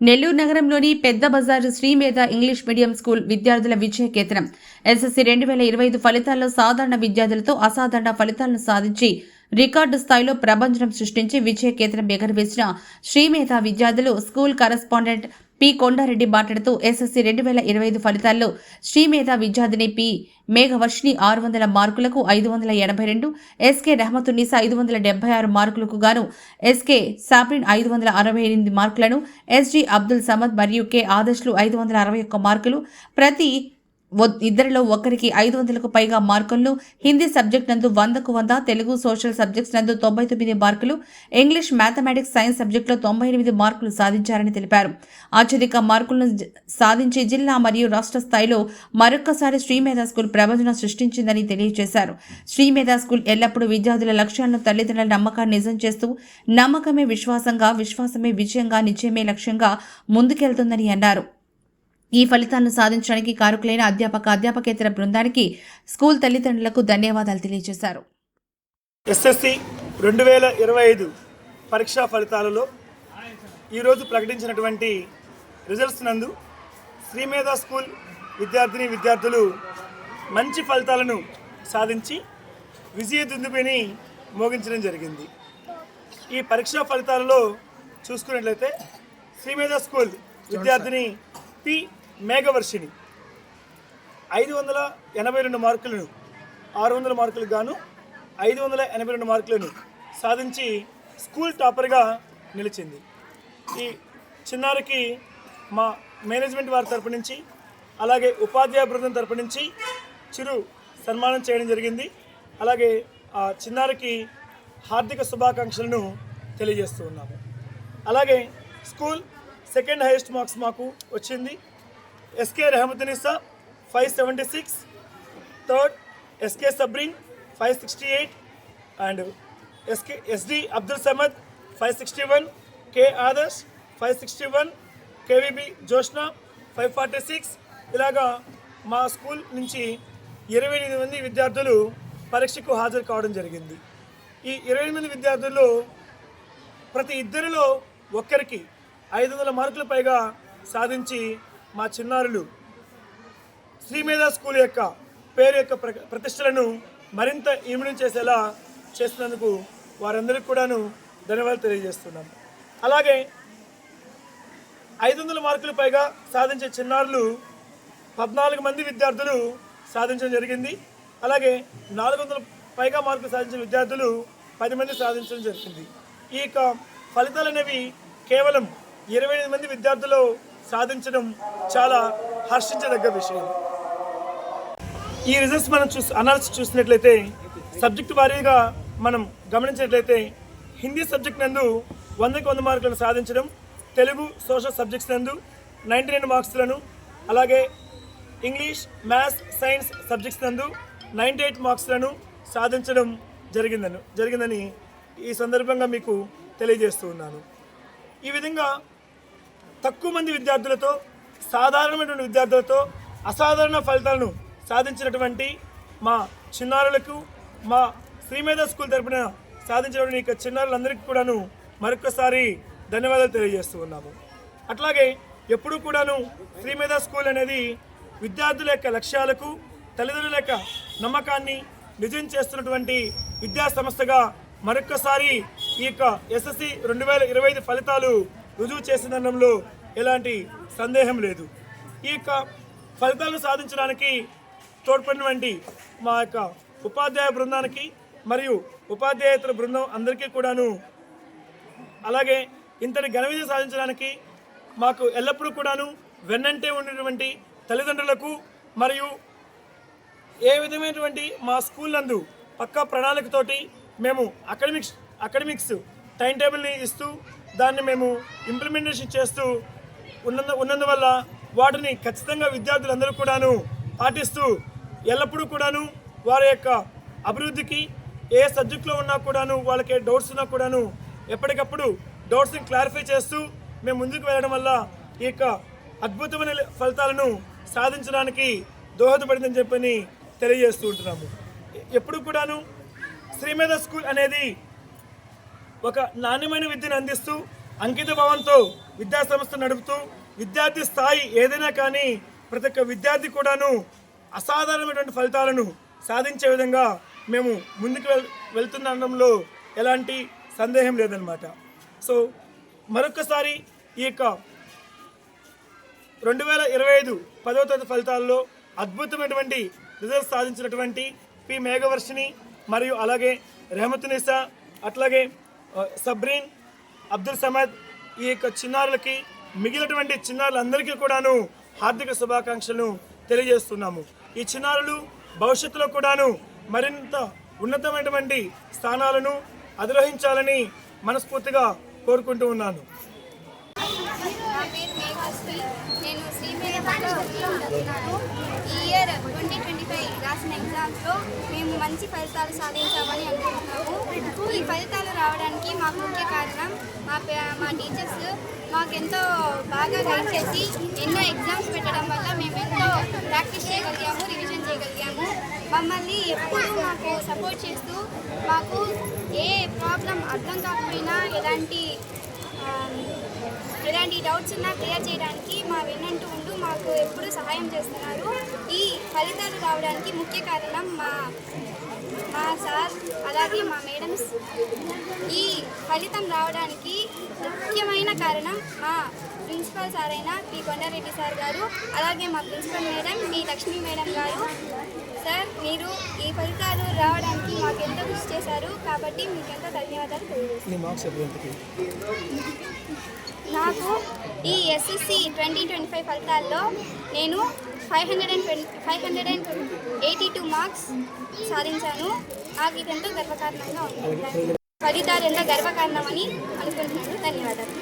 నెల్లూరు నగరంలోని పెద్ద బజారు శ్రీమేధ ఇంగ్లీష్ మీడియం స్కూల్ విద్యార్థుల విజయ కేంద్రం ఎస్ఎస్సి రెండు వేల ఇరవై ఐదు ఫలితాల్లో సాధారణ విద్యార్థులతో అసాధారణ ఫలితాలను సాధించి రికార్డు స్థాయిలో ప్రభంజనం సృష్టించి విజయ కేంద్రం ఎగరవేసిన శ్రీమేధ విద్యార్థులు స్కూల్ కరెస్పాండెంట్ పి. కొండారెడ్డి మాట్లాడుతూ ఎస్ఎస్సీ రెండు వేల ఇరవై ఐదు ఫలితాల్లో శ్రీమేధ విద్యార్థిని పి. మేఘవర్షిని ఆరు వందల మార్కులకు ఐదు వందల ఎనభై రెండు ఎస్కే రెహమతున్నీసా ఐదు వందల డెబ్బై ఆరు మార్కులకు గాను ఎస్కే సాబ్రిన్ ఐదు వందల అరవై ఎనిమిది మార్కులను ఎస్జి అబ్దుల్ సమద్ మరియు కె. ఆదర్శ్లు ఐదు వందల అరవై ఒక్క మార్కులు ప్రతి ఇద్దరిలో ఒకరికి ఐదు వందలకు పైగా మార్కులు హిందీ సబ్జెక్ట్ నందు వందకు వంద తెలుగు సోషల్ సబ్జెక్ట్స్ నందు తొంభై తొమ్మిది మార్కులు ఇంగ్లీష్ మ్యాథమెటిక్స్ సైన్స్ సబ్జెక్టులో తొంభై ఎనిమిది మార్కులు సాధించారని తెలిపారు. అత్యధిక మార్కులను సాధించి జిల్లా మరియు రాష్ట్ర స్థాయిలో మరొక్కసారి శ్రీమేధ స్కూల్ ప్రవచన సృష్టించిందని తెలియజేశారు. శ్రీమేధ స్కూల్ ఎల్లప్పుడూ విద్యార్థుల లక్ష్యాలను తల్లిదండ్రుల నమ్మకాన్ని నిజం చేస్తూ నమ్మకమే విశ్వాసంగా విశ్వాసమే విజయంగా నిశ్చయమే లక్ష్యంగా ముందుకెళ్తుందని అన్నారు. ఈ ఫలితాలను సాధించడానికి కారుకులైన అధ్యాపక అధ్యాపకేతర బృందానికి స్కూల్ తల్లిదండ్రులకు ధన్యవాదాలు తెలియజేశారు. ఎస్ఎస్సి రెండు వేల ఇరవై ఐదు పరీక్షా ఫలితాలలో ఈరోజు ప్రకటించినటువంటి రిజల్ట్స్ నందు శ్రీమేధ స్కూల్ విద్యార్థిని విద్యార్థులు మంచి ఫలితాలను సాధించి విజయ దుందుబిని మోగించడం జరిగింది. ఈ పరీక్షా ఫలితాలలో చూసుకున్నట్లయితే శ్రీమేధ స్కూల్ విద్యార్థిని పి మేఘవర్షిని ఐదు వందల ఎనభై రెండు మార్కులను ఆరు వందల మార్కులకు గాను ఐదు వందల ఎనభై రెండు మార్కులను సాధించి స్కూల్ టాపర్గా నిలిచింది. ఈ చిన్నారికి మా మేనేజ్మెంట్ వారి తరపు నుంచి అలాగే ఉపాధ్యాయ బృందం తరపు నుంచి చిరు సన్మానం చేయడం జరిగింది. అలాగే ఆ చిన్నారికి హార్దిక శుభాకాంక్షలను తెలియజేస్తూ ఉన్నాము. అలాగే స్కూల్ సెకండ్ హైయెస్ట్ మార్క్స్ మాకు వచ్చింది. SK Rehamatunisa five seventy six. Third SK Sabrin five sixty eight. And SK SD Abdul Samad five sixty one. K Adarsh five sixty one. KVB Joshna five forty six. ఇలాగా మా school నుంచి ఇరవై ఎనిమిది మంది విద్యార్థులు పరీక్షకు హాజరు కావడం జరిగింది. ఈ ఇరవై ఎనిమిది విద్యార్థుల్లో ప్రతి ఇద్దరిలో ఒక్కరికి ఐదు వందల మార్కుల పైగా సాధించి మా చిన్నారులు శ్రీమేధ స్కూల్ యొక్క పేరు యొక్క ప్ర ప్రతిష్టలను మరింత ఇమిడి చేసేలా చేస్తున్నందుకు వారందరికీ కూడాను ధన్యవాదాలు తెలియజేస్తున్నాను. అలాగే ఐదు వందల మార్కులు పైగా సాధించే చిన్నారులు పద్నాలుగు మంది విద్యార్థులు సాధించడం జరిగింది. అలాగే నాలుగు వందల పైగా మార్కులు సాధించిన విద్యార్థులు పది మంది సాధించడం జరిగింది. ఈ యొక్క ఫలితాలు అనేవి కేవలం ఇరవై మంది విద్యార్థులు సాధించడం చాలా హర్షించదగ్గ విషయం. ఈ రిజల్ట్స్ మనం చూసి అనాలిసిస్ చూసినట్లయితే సబ్జెక్ట్ వారీగా మనం గమనించినట్లయితే హిందీ సబ్జెక్ట్ నందు వందకి వంద మార్కులను సాధించడం తెలుగు సోషల్ సబ్జెక్ట్స్ నందు నైంటీ నైన్ మార్క్స్లను అలాగే ఇంగ్లీష్ మ్యాథ్స్ సైన్స్ సబ్జెక్ట్స్ నందు నైంటీ ఎయిట్ మార్క్స్లను సాధించడం జరిగిందను జరిగిందని ఈ సందర్భంగా మీకు తెలియజేస్తూ ఉన్నాను. ఈ విధంగా తక్కువ మంది విద్యార్థులతో సాధారణమైనటువంటి విద్యార్థులతో అసాధారణ ఫలితాలను సాధించినటువంటి మా చిన్నారులకు మా శ్రీమేధ స్కూల్ తరపున సాధించినటువంటి ఇక చిన్నారులందరికీ కూడాను మరొకసారి ధన్యవాదాలు తెలియజేస్తూ ఉన్నాము. అట్లాగే ఎప్పుడు కూడాను శ్రీమేధ స్కూల్ అనేది విద్యార్థుల యొక్క లక్ష్యాలకు తల్లిదండ్రుల యొక్క నమ్మకాన్ని నిజం చేస్తున్నటువంటి విద్యా సంస్థగా మరొక్కసారి ఈ యొక్క ఎస్ఎస్సి రెండు వేల ఇరవై ఐదు ఫలితాలు రుజువు చేసిందనడంలో ఎలాంటి సందేహం లేదు. ఈ యొక్క ఫలితాలను సాధించడానికి తోడ్పడినటువంటి మా యొక్క ఉపాధ్యాయ బృందానికి మరియు ఉపాధ్యాయేతర బృందం అందరికీ కూడాను అలాగే ఇంతటి ఘన విజయం సాధించడానికి మాకు ఎల్లప్పుడూ కూడాను వెన్నంటే ఉన్నటువంటి తల్లిదండ్రులకు మరియు ఏ విధమైనటువంటి మా స్కూల్ నందు పక్కా ప్రణాళికతోటి మేము అకాడమిక్స్ అకాడమిక్స్ టైం టేబుల్ని ఇస్తూ దాన్ని మేము ఇంప్లిమెంటేషన్ చేస్తూ ఉన్నందు ఉన్నందువల్ల వాటిని ఖచ్చితంగా విద్యార్థులందరూ కూడాను పాటిస్తూ ఎల్లప్పుడూ కూడాను వారి యొక్క అభివృద్ధికి ఏ సబ్జెక్ట్లో ఉన్నా కూడాను వాళ్ళకి డౌట్స్ ఉన్నా కూడాను ఎప్పటికప్పుడు డౌట్స్ని క్లారిఫై చేస్తూ మేము ముందుకు వెళ్ళడం వల్ల ఈ యొక్క అద్భుతమైన ఫలితాలను సాధించడానికి దోహదపడిందని చెప్పని తెలియజేస్తూ ఉంటున్నాము. ఎప్పుడు కూడాను శ్రీమేధ స్కూల్ అనేది ఒక నాణ్యమైన విద్యను అందిస్తూ అంకిత భావంతో విద్యాసంస్థ నడుపుతూ విద్యార్థి స్థాయి ఏదైనా కానీ ప్రతి ఒక్క విద్యార్థి కూడాను అసాధారణమైనటువంటి ఫలితాలను సాధించే విధంగా మేము ముందుకు వెల్ వెళ్తుండడంలో ఎలాంటి సందేహం లేదనమాట సో మరొకసారి ఈ యొక్క రెండు వేల ఇరవై ఐదు పదవ తరగతి ఫలితాల్లో అద్భుతమైనటువంటి రిజల్ట్స్ సాధించినటువంటి పి. మేఘవర్షిని మరియు అలాగే రెహమతునిసా అట్లాగే సబ్రీన్ అబ్దుల్ సమద్ ఈ యొక్క చిన్నారులకి మిగిలినటువంటి చిన్నారులందరికీ కూడాను హార్దిక శుభాకాంక్షలను తెలియజేస్తున్నాము. ఈ చిన్నారులు భవిష్యత్తులో కూడాను మరింత ఉన్నతమైనటువంటి స్థానాలను అధిరోహించాలని మనస్ఫూర్తిగా కోరుకుంటూ ఉన్నాను. నేను ఈ ఇయర్ ట్వంటీ ట్వంటీ ఫైవ్ రాసిన ఎగ్జామ్స్లో మేము మంచి ఫలితాలు సాధించామని అనుకుంటున్నాను ఈ ఫలితాలు రావడానికి మాకు ముఖ్య కారణం మా మా టీచర్స్ మాకెంతో బాగా గైడ్ చేసి ఎన్నో ఎగ్జామ్స్ పెట్టడం వల్ల మేము ఎంతో ప్రాక్టీస్ చేయగలిగాము రివిజన్ చేయగలిగాము. మమ్మల్ని ఎప్పుడూ మాకు సపోర్ట్ చేస్తూ మాకు ఏ ప్రాబ్లం అర్థం కాకపోయినా ఎలాంటి ఎలాంటి డౌట్స్ ఉన్నా క్లియర్ చేయడానికి మా వెన్నంటూ ఉంటూ మాకు ఎప్పుడు సహాయం చేస్తున్నారు. ఈ ఫలితాలు రావడానికి ముఖ్య కారణం మా మా సార్ అలాగే మా మేడమ్స్. ఈ ఫలితం రావడానికి ముఖ్యమైన కారణం మా ప్రిన్సిపల్ సార్ అయిన పి కొండారెడ్డి సార్ గారు అలాగే మా ప్రిన్సిపల్ మేడం మీ లక్ష్మీ మేడం గారు. సార్ మీరు ఈ ఫలితాలు రావడానికి మాకు ఎంతో కృషి చేశారు కాబట్టి మీకు ఎంతో ధన్యవాదాలు తెలియజేస్తున్నాను నీ మార్క్స్ ఎంతకి నాకు ఈ ఎస్ఎస్సి ట్వంటీ ట్వంటీ ఫైవ్ ఫలితాల్లో నేను five hundred and twenty five hundred and eighty two marks సాధించాను. నాకు ఇది ఎంతో గర్వకారణంగా ఉంది. ఫలితాలు ఎంతో గర్వకారణమని అనుకుంటున్నాను. ధన్యవాదాలు.